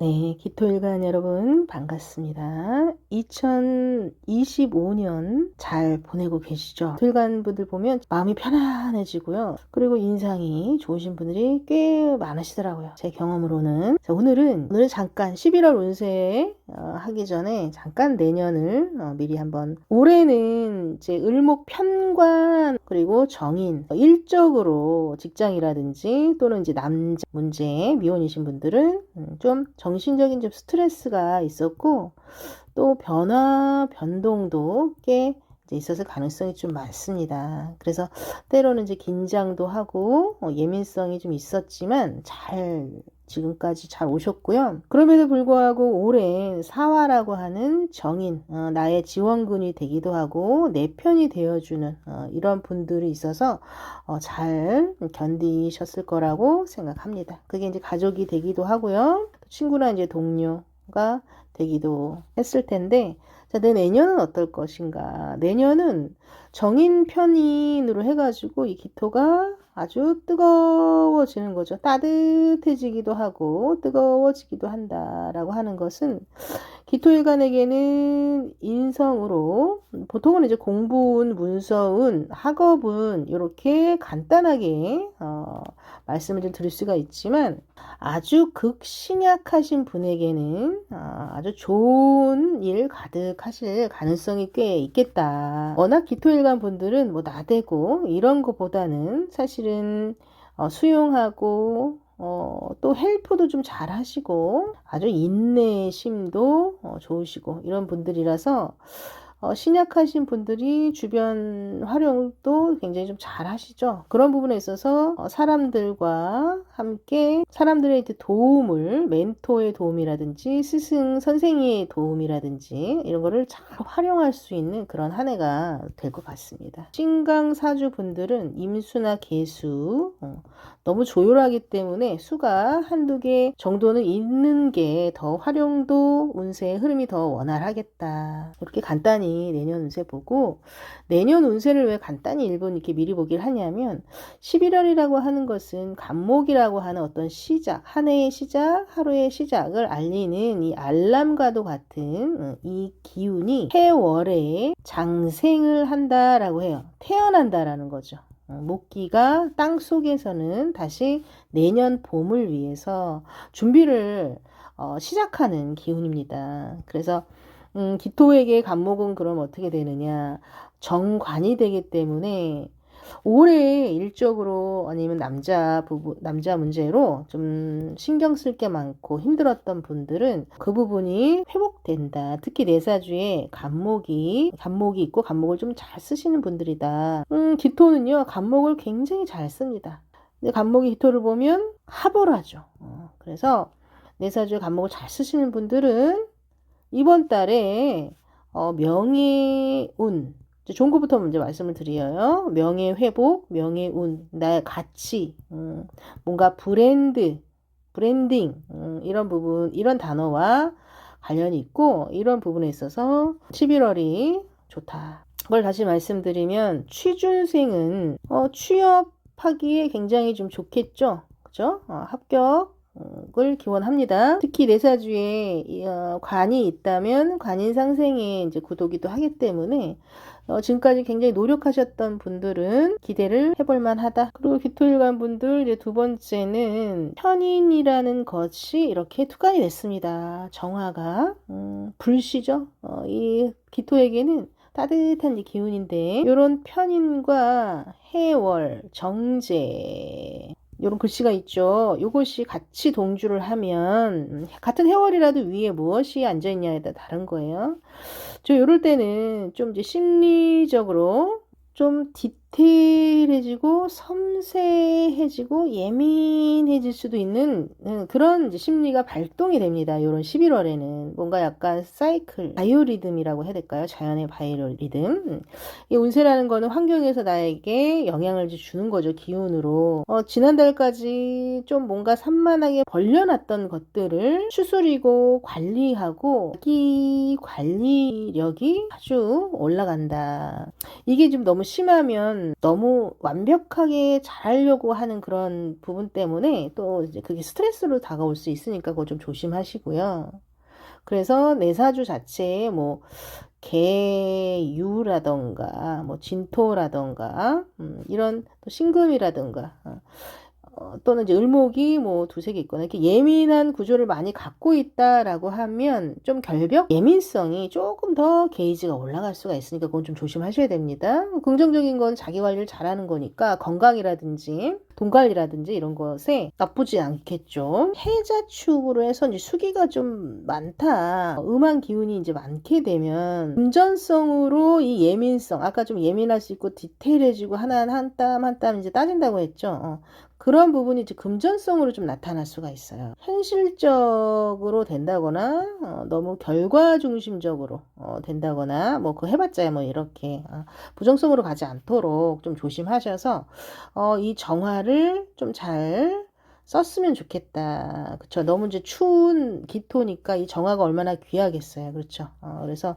네, 기토일간 여러분 반갑습니다. 2025년 잘 보내고 계시죠? 기토일간 분들 보면 마음이 편안해지고요. 그리고 인상이 좋으신 분들이 꽤 많으시더라고요. 제 경험으로는. 자, 오늘은 오늘은 잠깐 11월 운세 어, 하기 전에 잠깐 내년을 어, 미리 한번 올해는 이제 을목 편관 그리고 정인 어, 일적으로 직장이라든지 또는 이제 남자 문제 미혼이신 분들은 음, 좀정 신적인 좀 스트레스가 있었고 또 변화 변동도 꽤 있어서 가능성이 좀 많습니다. 그래서 때로는 이제 긴장도 하고 어, 예민성이 좀 있었지만 잘 지금까지 잘 오셨고요. 그럼에도 불구하고 올해 사화라고 하는 정인, 어, 나의 지원군이 되기도 하고 내 편이 되어주는 어, 이런 분들이 있어서 어, 잘 견디셨을 거라고 생각합니다. 그게 이제 가족이 되기도 하고요. 친구나 이제 동료가 되기도 했을 텐데, 자, 내 내년은 어떨 것인가? 내년은 정인 편인으로 해가지고 이 기토가 아주 뜨거워지는 거죠. 따뜻해지기도 하고 뜨거워지기도 한다라고 하는 것은 기토일간에게는 인성으로 보통은 이제 공부운, 문서운, 학업은 이렇게 간단하게 어, 말씀을 좀 드릴 수가 있지만 아주 극신약하신 분에게는 어, 아주 좋은 일 가득하실 가능성이 꽤 있겠다. 워낙 기토일간 분들은 뭐 나대고 이런 것보다는 사실은 어, 수용하고 어, 또 헬프도 좀 잘 하시고 아주 인내심도 어, 좋으시고 이런 분들이라서 어, 신약하신 분들이 주변 활용도 굉장히 좀 잘 하시죠. 그런 부분에 있어서 어, 사람들과 함께 사람들의 도움을 멘토의 도움이라든지 스승 선생의 도움이라든지 이런 거를 잘 활용할 수 있는 그런 한 해가 될 것 같습니다. 신강 사주 분들은 임수나 개수 어, 너무 조율하기 때문에 수가 한두 개 정도는 있는 게 더 활용도 운세의 흐름이 더 원활하겠다. 이렇게 간단히 내년 운세 보고 내년 운세를 왜 간단히 1분 이렇게 미리 보기를 하냐면 11월이라고 하는 것은 간목이라고 하는 어떤 시작, 한 해의 시작, 하루의 시작을 알리는 이 알람과도 같은 어, 이 기운이 해월에 장생을 한다라고 해요. 태어난다라는 거죠. 어, 목기가 땅 속에서는 다시 내년 봄을 위해서 준비를 어, 시작하는 기운입니다. 그래서 음, 기토에게 간목은 그럼 어떻게 되느냐? 정관이 되기 때문에 올해 일적으로 아니면 남자 부부 남자 문제로 좀 신경 쓸 게 많고 힘들었던 분들은 그 부분이 회복된다. 특히 내사주에 간목이 간목이 있고 간목을 좀 잘 쓰시는 분들이다. 음, 기토는요 간목을 굉장히 잘 씁니다. 근데 간목이 기토를 보면 합을 하죠. 어, 그래서 내사주에 간목을 잘 쓰시는 분들은 이번 달에 어, 명예운 것부터 먼저 말씀을 드려요. 명예 회복, 명예 운, 나의 가치, 음, 뭔가 브랜드, 브랜딩 음, 이런 부분, 이런 단어와 관련이 있고 이런 부분에 있어서 11월이 좋다. 그걸 다시 말씀드리면 취준생은 어, 취업하기에 굉장히 좀 좋겠죠. 그죠? 어, 합격 을 기원합니다. 특히 내사주에 어, 관이 있다면 관인 상생에 이제 구도기도 하기 때문에 어, 지금까지 굉장히 노력하셨던 분들은 기대를 해볼 만하다. 그리고 기토일관 분들 이제 두 번째는 편인이라는 것이 이렇게 투간이 됐습니다. 정화가 음, 불시죠. 어, 이 기토에게는 따뜻한 기운인데 이런 편인과 해월, 정제 이런 글씨가 있죠. 이것이 같이 동주를 하면 같은 해월이라도 위에 무엇이 앉아 있냐에 따라 다른 거예요. 저 이럴 때는 좀 이제 심리적으로 좀 디테일해지고 섬세해지고 예민해질 수도 있는 음, 그런 심리가 발동이 됩니다. 이런 11월에는 뭔가 약간 사이클, 바이오리듬이라고 해야 될까요? 자연의 바이오리듬. 음, 이 운세라는 거는 환경에서 나에게 영향을 주는 거죠. 기운으로. 어, 지난달까지 좀 뭔가 산만하게 벌려놨던 것들을 추스리고 관리하고 이 관리력이 아주 올라간다. 이게 좀 너무 심하면 보면 너무 완벽하게 잘하려고 하는 그런 부분 때문에 또 이제 그게 스트레스로 다가올 수 있으니까 그거 좀 조심하시고요. 그래서 내사주 자체에 뭐 개유라던가 뭐 진토라던가 음, 이런 또 신금이라던가 어, 어, 또는 이제 을목이 뭐 두세 개 있거나 이렇게 예민한 구조를 많이 갖고 있다라고 하면 좀 결벽 예민성이 조금 더 게이지가 올라갈 수가 있으니까 그건 좀 조심하셔야 됩니다. 긍정적인 건 자기 관리를 잘하는 거니까 건강이라든지 돈 관리라든지 이런 것에 나쁘지 않겠죠. 해자 축으로 해서 이제 수기가 좀 많다. 음한 기운이 이제 많게 되면 금전성으로 이 예민성 아까 좀 예민할 수 있고 디테일해지고 하나 한땀 한 땀 이제 따진다고 했죠. 어. 그런 부분이 이제 금전성으로 좀 나타날 수가 있어요. 현실적으로 된다거나 어, 너무 결과 중심적으로 어, 된다거나 뭐 그 해봤자 뭐 이렇게 어, 부정성으로 가지 않도록 좀 조심하셔서 어, 이 정화를 좀 잘 썼으면 좋겠다. 그렇죠. 너무 이제 추운 기토니까 이 정화가 얼마나 귀하겠어요. 그렇죠. 어, 그래서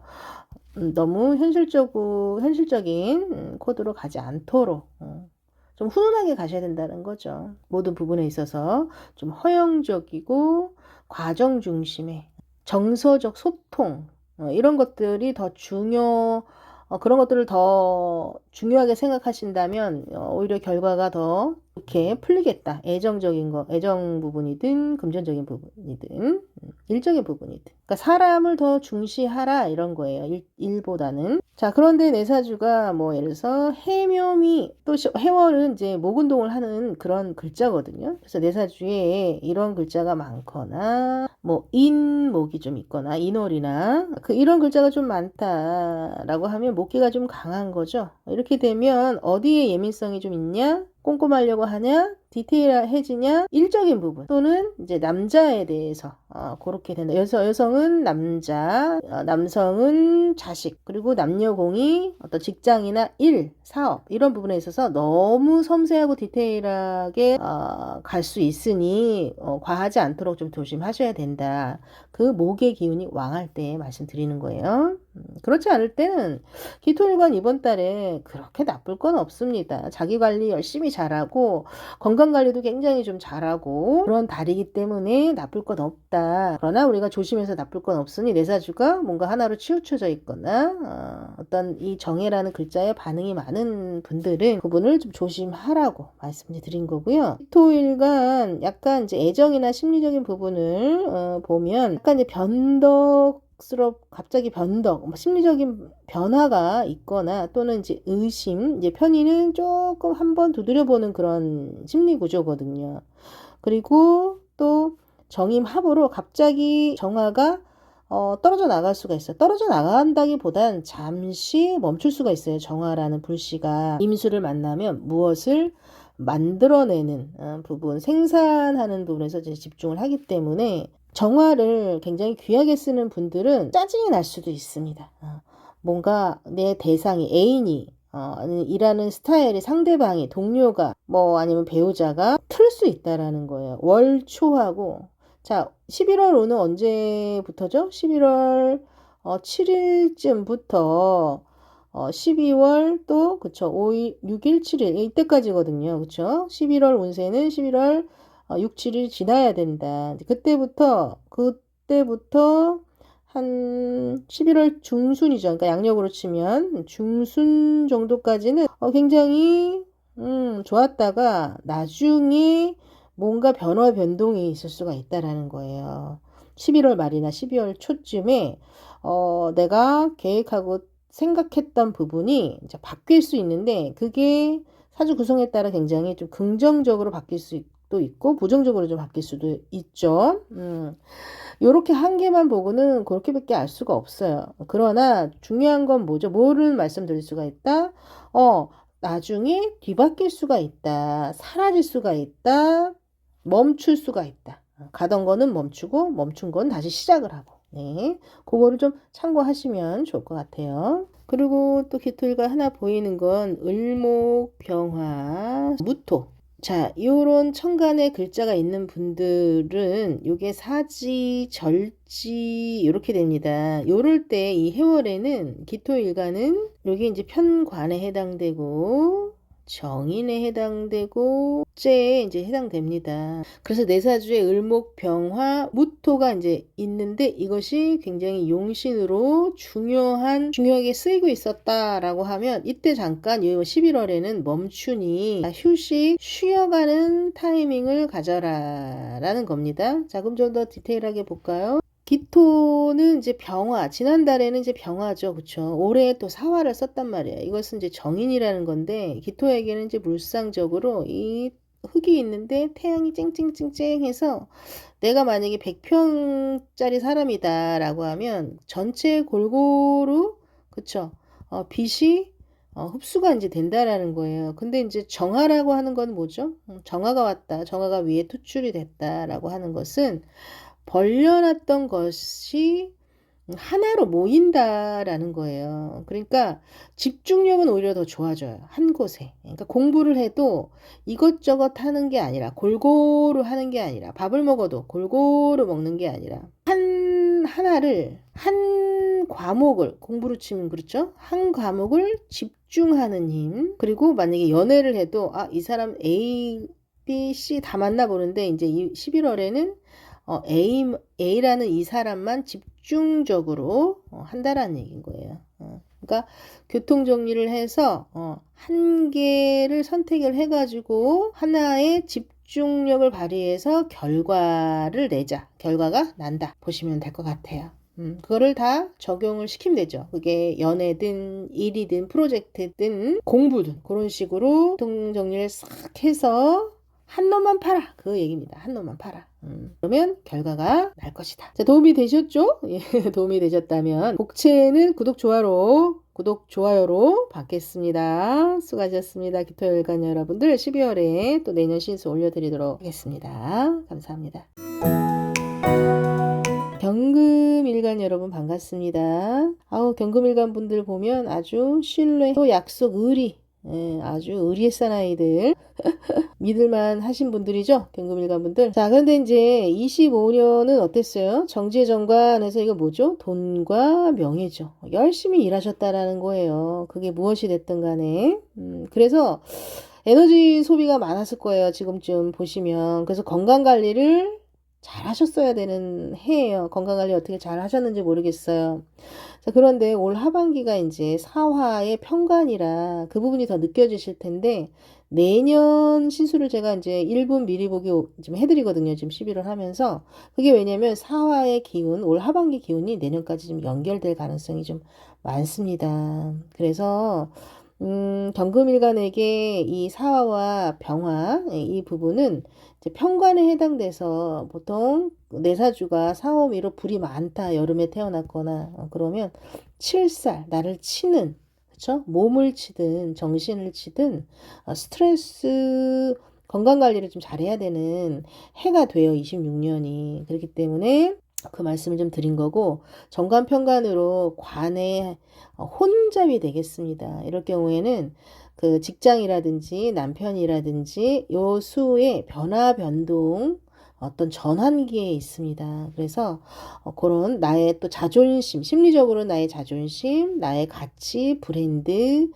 음, 너무 현실적으로 현실적인 음, 코드로 가지 않도록 어, 좀 훈훈하게 가셔야 된다는 거죠. 모든 부분에 있어서 좀 허용적이고 과정 중심의 정서적 소통 어, 이런 것들이 더 중요 어, 그런 것들을 더 중요하게 생각하신다면 어, 오히려 결과가 더 이렇게 풀리겠다. 애정적인 거, 애정 부분이든 금전적인 부분이든 음, 일적인 부분이든. 그러니까 사람을 더 중시하라 이런 거예요. 일, 일보다는. 자, 그런데 내사주가 뭐 예를 들어서 해묘미 또 시- 해월은 이제 목운동을 하는 그런 글자거든요. 그래서 내사주에 이런 글자가 많거나 뭐 인목이 좀 있거나 인월이나 그 이런 글자가 좀 많다라고 하면 목기가 좀 강한 거죠. 이렇게 되면 어디에 예민성이 좀 있냐? 꼼꼼하려고 하냐? 디테일해지냐? 일적인 부분 또는 이제 남자에 대해서 어, 그렇게 된다. 여성 여성은 남자, 어, 남성은 자식 그리고 남녀공이 어떤 직장이나 일, 사업 이런 부분에 있어서 너무 섬세하고 디테일하게 어, 갈 수 있으니 어, 과하지 않도록 좀 조심하셔야 된다. 그 목의 기운이 왕할 때 말씀드리는 거예요. 음, 그렇지 않을 때는 기토일관 이번 달에 그렇게 나쁠 건 없습니다. 자기 관리 열심히 잘하고 건강 관리도 굉장히 좀 잘하고 그런 달이기 때문에 나쁠 건 없다. 그러나 우리가 조심해서 나쁠 건 없으니 내 사주가 뭔가 하나로 치우쳐져 있거나 어, 떤이 정해라는 글자에 반응이 많은 분들은 그분을 좀 조심하라고 말씀드린 거고요. 기토일간 약간 이제 애정이나 심리적인 부분을 어, 보면 약간 이제 변덕 스럽 갑자기 변덕, 뭐 심리적인 변화가 있거나 또는 이제 의심, 이제 편의는 조금 한번 두드려보는 그런 심리 구조거든요. 그리고 또 정임합으로 갑자기 정화가 어, 떨어져 나갈 수가 있어요. 떨어져 나간다기보단 잠시 멈출 수가 있어요. 정화라는 불씨가 임수를 만나면 무엇을 만들어내는 어, 부분, 생산하는 부분에서 집중을 하기 때문에 정화를 굉장히 귀하게 쓰는 분들은 짜증이 날 수도 있습니다. 어, 뭔가 내 대상이 애인이 어, 일하는 스타일의 상대방이 동료가 뭐 아니면 배우자가 틀 수 있다라는 거예요. 월초하고 자 11월 오는 언제부터죠? 11월 어, 7일쯤부터 어, 12월 또 그쵸 5일 6일 7일 이때까지거든요. 그쵸? 11월 운세는 11월 어, 6, 7일 지나야 된다. 그때부터 그때부터 한 11월 중순이죠. 그러니까 양력으로 치면 중순 정도까지는 어, 굉장히 음, 좋았다가 나중에 뭔가 변화 변동이 있을 수가 있다라는 거예요. 11월 말이나 12월 초쯤에 어, 내가 계획하고 생각했던 부분이 이제 바뀔 수 있는데 그게 사주 구성에 따라 굉장히 좀 긍정적으로 바뀔 수 도 있고 부정적으로 좀 바뀔 수도 있죠. 음. 요렇게 한 개만 보고는 그렇게밖에 알 수가 없어요. 그러나 중요한 건 뭐죠? 뭐를 말씀드릴 수가 있다? 어, 나중에 뒤바뀔 수가 있다. 사라질 수가 있다. 멈출 수가 있다. 가던 거는 멈추고 멈춘 건 다시 시작을 하고. 네. 그거를 좀 참고하시면 좋을 것 같아요. 그리고 또 기토일과 하나 보이는 건 을목, 병화, 무토. 자, 요런 천간에 글자가 있는 분들은 요게 사지, 절지 이렇게 됩니다. 요럴 때 이 해월에는 기토일간은 요게 이제 편관에 해당되고 정인에 해당되고 째에 이제 해당됩니다. 그래서 내사주에 을목, 병화, 무토가 이제 있는데 이것이 굉장히 용신으로 중요한 중요하게 쓰이고 있었다라고 하면 이때 잠깐 이 11월에는 멈추니 휴식 쉬어가는 타이밍을 가져라라는 겁니다. 자 그럼 좀 더 디테일하게 볼까요? 기토는 이제 병화, 지난달에는 이제 병화죠. 그쵸. 올해 또 사화를 썼단 말이에요. 이것은 이제 정인이라는 건데, 기토에게는 이제 물상적으로 이 흙이 있는데 태양이 쨍쨍쨍쨍 해서 내가 만약에 100평짜리 사람이다 라고 하면 전체 골고루, 그쵸. 어, 빛이 어, 흡수가 이제 된다라는 거예요. 근데 이제 정화라고 하는 건 뭐죠? 음, 정화가 왔다. 정화가 위에 투출이 됐다라고 하는 것은 벌려놨던 것이 하나로 모인다라는 거예요. 그러니까 집중력은 오히려 더 좋아져요. 한 곳에. 그러니까 공부를 해도 이것저것 하는 게 아니라 골고루 하는 게 아니라 밥을 먹어도 골고루 먹는 게 아니라 한 하나를 한 과목을 공부로 치면 그렇죠. 한 과목을 집중하는 힘. 그리고 만약에 연애를 해도 아, 이 사람 A, B, C 다 만나보는데 이제 이 11월에는 어, A, A라는 이 사람만 집중적으로 어, 한다라는 얘기인 거예요. 어, 그러니까 교통 정리를 해서 어, 한 개를 선택을 해가지고 하나의 집중력을 발휘해서 결과를 내자. 결과가 난다. 보시면 될 것 같아요. 음, 그거를 다 적용을 시키면 되죠. 그게 연애든 일이든 프로젝트든 공부든 그런 식으로 교통 정리를 싹 해서 한 놈만 팔아. 그 얘기입니다. 한 놈만 팔아. 음, 그러면 결과가 날 것이다. 자, 도움이 되셨죠? 예, 도움이 되셨다면 복채는 구독, 좋아로 구독, 좋아요로 받겠습니다. 수고하셨습니다. 기토열간 여러분들 12월에 또 내년 신수 올려드리도록 하겠습니다. 감사합니다. 경금일간 여러분 반갑습니다. 아우 경금일간 분들 보면 아주 신뢰 또 약속 의리 예, 아주 의리의 사나이들 믿을만 하신 분들이죠? 경금일간 분들. 자 그런데 이제 25년은 어땠어요? 정지의 정관에서 이거 뭐죠? 돈과 명예죠. 열심히 일하셨다라는 거예요. 그게 무엇이 됐든 간에. 음, 그래서 에너지 소비가 많았을 거예요 지금쯤 보시면. 그래서 건강 관리를 잘 하셨어야 되는 해예요. 건강 관리 어떻게 잘 하셨는지 모르겠어요. 자, 그런데 올 하반기가 이제 사화의 평관이라 그 부분이 더 느껴지실 텐데 내년 신수를 제가 이제 1분 미리 보기 좀 해드리거든요. 지금 11월 하면서. 그게 왜냐면 사화의 기운, 올 하반기 기운이 내년까지 좀 연결될 가능성이 좀 많습니다. 그래서 음, 경금일간에게 이 사화와 병화 이 부분은 평관에 해당돼서 보통 내사주가 사오미로 불이 많다 여름에 태어났거나 어, 그러면 칠살 나를 치는 그렇죠 몸을 치든 정신을 치든 어, 스트레스 건강 관리를 좀 잘해야 되는 해가 돼요 26년이 그렇기 때문에 그 말씀을 좀 드린 거고 정관평관으로 관의 혼잡이 되겠습니다. 이럴 경우에는 그 직장이라든지 남편이라든지 요 수의 변화 변동 어떤 전환기에 있습니다. 그래서 어, 그런 나의 또 자존심, 심리적으로 나의 자존심, 나의 가치, 브랜드,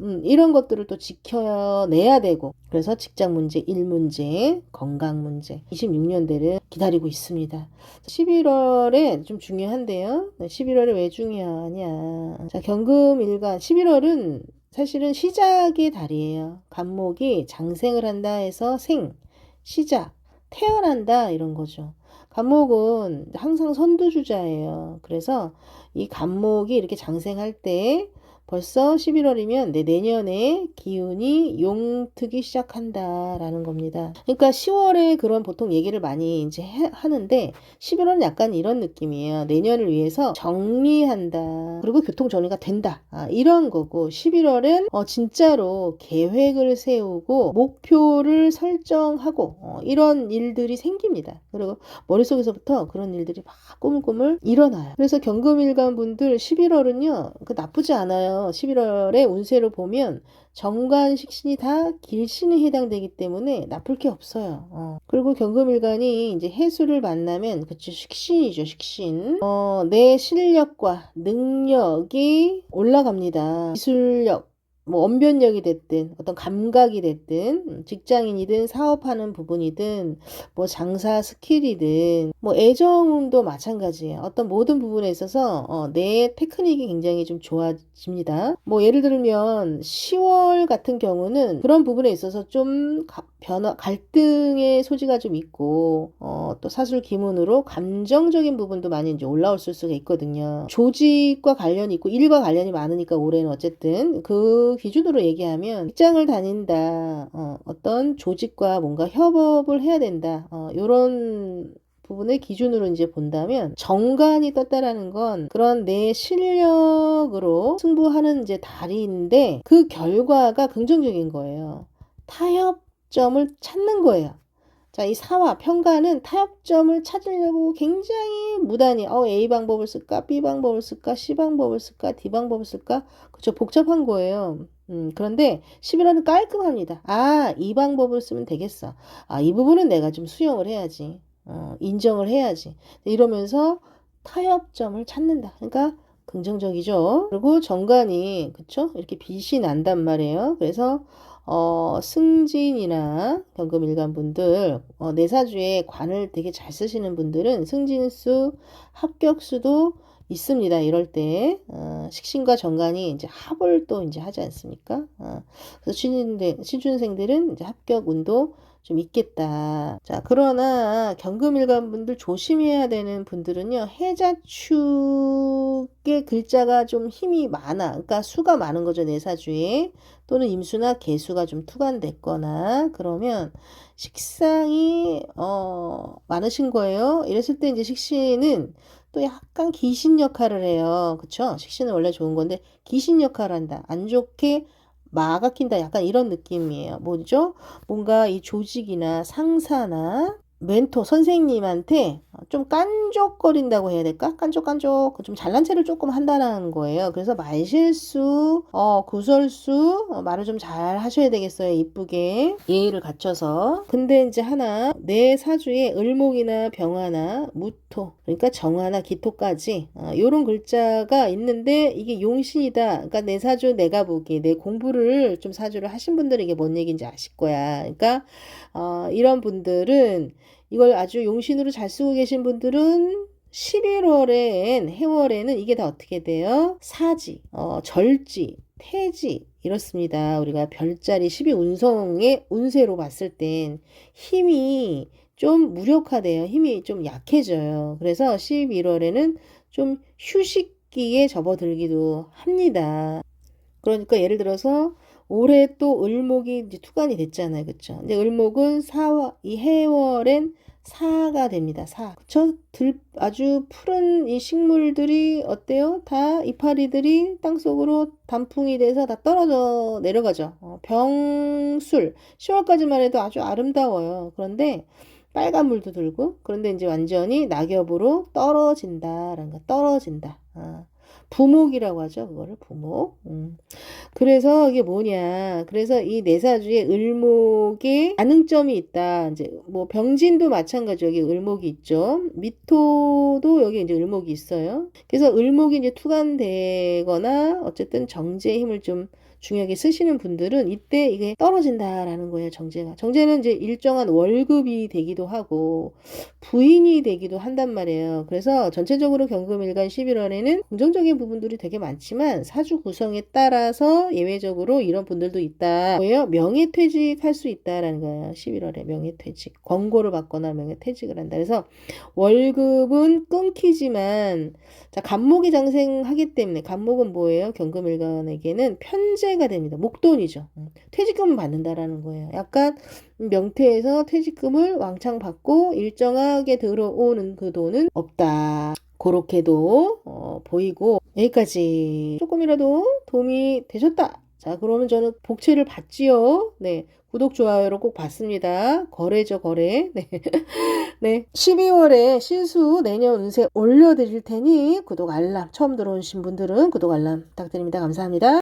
음, 이런 것들을 또 지켜내야 되고 그래서 직장 문제, 일 문제, 건강 문제 26년대를 기다리고 있습니다. 11월에 좀 중요한데요. 11월에 왜 중요하냐. 자, 경금 일간 11월은 사실은 시작의 달이에요. 간목이 장생을 한다 해서 생, 시작, 태어난다 이런 거죠. 간목은 항상 선두주자예요. 그래서 이 간목이 이렇게 장생할 때 벌써 11월이면 내 내년에 기운이 용트기 시작한다라는 겁니다. 그러니까 10월에 그런 보통 얘기를 많이 이제 해, 하는데 11월은 약간 이런 느낌이에요. 내년을 위해서 정리한다. 그리고 교통 정리가 된다. 아, 이런 거고 11월은 어, 진짜로 계획을 세우고 목표를 설정하고 어, 이런 일들이 생깁니다. 그리고 머릿속에서부터 그런 일들이 막 꼬물꼬물 일어나요. 그래서 경금일간 분들 11월은요 그 나쁘지 않아요. 괜찮아요. 11월에 운세를 보면 정관, 식신이 다 길신에 해당되기 때문에 나쁠 게 없어요. 어. 그리고 경금일간이 이제 해수를 만나면 그쵸 식신이죠, 식신. 어, 내 실력과 능력이 올라갑니다. 기술력, 뭐 언변력이 됐든 어떤 감각이 됐든 음, 직장인이든 사업하는 부분이든 뭐 장사 스킬이든 뭐 애정도 마찬가지예요. 어떤 모든 부분에 있어서 어, 내 테크닉이 굉장히 좀 좋아집니다. 뭐 예를 들면 10월 같은 경우는 그런 부분에 있어서 좀 가- 변화 갈등의 소지가 좀 있고 어, 또 사술 기문으로 감정적인 부분도 많이 이제 올라올 수가 있거든요. 조직과 관련이 있고 일과 관련이 많으니까 올해는 어쨌든 그 기준으로 얘기하면 직장을 다닌다. 어, 어떤 조직과 뭔가 협업을 해야 된다. 어, 요런 부분을 기준으로 이제 본다면 정관이 떴다라는 건 그런 내 실력으로 승부하는 이제 달인데 그 결과가 긍정적인 거예요. 타협점을 찾는 거예요. 자, 이 사와 평가는 타협점을 찾으려고 굉장히 무단히 어, A 방법을 쓸까, B 방법을 쓸까, C 방법을 쓸까, D 방법을 쓸까, 그쵸 복잡한 거예요. 음, 그런데 11월은 깔끔합니다. 아, 이 방법을 쓰면 되겠어. 아, 이 부분은 내가 좀 수용을 해야지. 어, 인정을 해야지. 이러면서 타협점을 찾는다. 그러니까 긍정적이죠. 그리고 정관이 그쵸? 이렇게 빛이 난단 말이에요. 그래서 어, 승진이나 경금 일간 분들, 어, 내사주에 관을 되게 잘 쓰시는 분들은 승진수, 합격수도 있습니다. 이럴 때, 어, 식신과 정관이 이제 합을 또 이제 하지 않습니까? 어, 그래서 취준생, 취준생들은 이제 합격 운도 좀 있겠다. 자, 그러나 경금 일간 분들 조심해야 되는 분들은요, 해자 축의 글자가 좀 힘이 많아. 그러니까 수가 많은 거죠, 내사주에. 또는 임수나 개수가 좀 투간됐거나 그러면 식상이 어 많으신 거예요. 이랬을 때 이제 식신은 또 약간 귀신 역할을 해요. 그쵸? 식신은 원래 좋은 건데 귀신 역할을 한다. 안 좋게 막아낀다. 약간 이런 느낌이에요. 뭐죠? 뭔가 이 조직이나 상사나 멘토 선생님한테 좀 깐족거린다고 해야 될까? 깐족깐족 좀 잘난 체를 조금 한다는 거예요. 그래서 말실수, 어, 구설수 어, 말을 좀 잘 하셔야 되겠어요. 이쁘게 예의를 갖춰서. 근데 이제 하나 내 사주에 을목이나 병화나 무토 그러니까 정화나 기토까지 어, 요런 글자가 있는데 이게 용신이다. 그러니까 내 사주 내가 보기 내 공부를 좀 사주를 하신 분들은 이게 뭔 얘기인지 아실 거야. 그러니까 어, 이런 분들은 이걸 아주 용신으로 잘 쓰고 계신 분들은 11월엔 해월에는 이게 다 어떻게 돼요? 사지, 어, 절지, 태지 이렇습니다. 우리가 별자리 12 운성의 운세로 봤을 땐 힘이 좀 무력화돼요. 힘이 좀 약해져요. 그래서 11월에는 좀 휴식기에 접어들기도 합니다. 그러니까 예를 들어서 올해 또 을목이 이제 투간이 됐잖아요. 그쵸? 근데 을목은 사와, 이 해월엔 사가 됩니다. 사. 그쵸? 들, 아주 푸른 이 식물들이 어때요? 다 이파리들이 땅속으로 단풍이 돼서 다 떨어져 내려가죠. 어, 병술. 10월까지만 해도 아주 아름다워요. 그런데 빨간 물도 들고, 그런데 이제 완전히 낙엽으로 떨어진다라는 거, 떨어진다. 아. 부목이라고 하죠. 그거를 부목. 음. 그래서 이게 뭐냐. 그래서 이 내사주에 을목에 가능점이 있다. 이제 뭐 병진도 마찬가지 여기 을목이 있죠. 미토도 여기 이제 을목이 있어요. 그래서 을목이 이제 투간되거나 어쨌든 정제의 힘을 좀 중요하게 쓰시는 분들은 이때 이게 떨어진다라는 거예요, 정제가. 정제는 이제 일정한 월급이 되기도 하고 부인이 되기도 한단 말이에요. 그래서 전체적으로 경금 일간 11월에는 긍정적인 부분들이 되게 많지만 사주 구성에 따라서 예외적으로 이런 분들도 있다. 뭐예요? 명예퇴직할 수 있다라는 거예요. 11월에 명예퇴직. 권고를 받거나 명예퇴직을 한다. 그래서 월급은 끊기지만 자, 간목이 장생하기 때문에 간목은 뭐예요? 경금 일간에게는 편 제가 됩니다. 목돈이죠. 음, 퇴직금을 받는다라는 거예요. 약간 명태에서 퇴직금을 왕창 받고 일정하게 들어오는 그 돈은 없다. 그렇게도 어, 보이고 여기까지 조금이라도 도움이 되셨다. 자, 그러면 저는 복채를 받지요. 네. 구독, 좋아요로 꼭 받습니다. 거래죠, 거래. 네. 네. 12월에 신수 내년 운세 올려드릴 테니 구독, 알람, 처음 들어오신 분들은 구독, 알람 부탁드립니다. 감사합니다.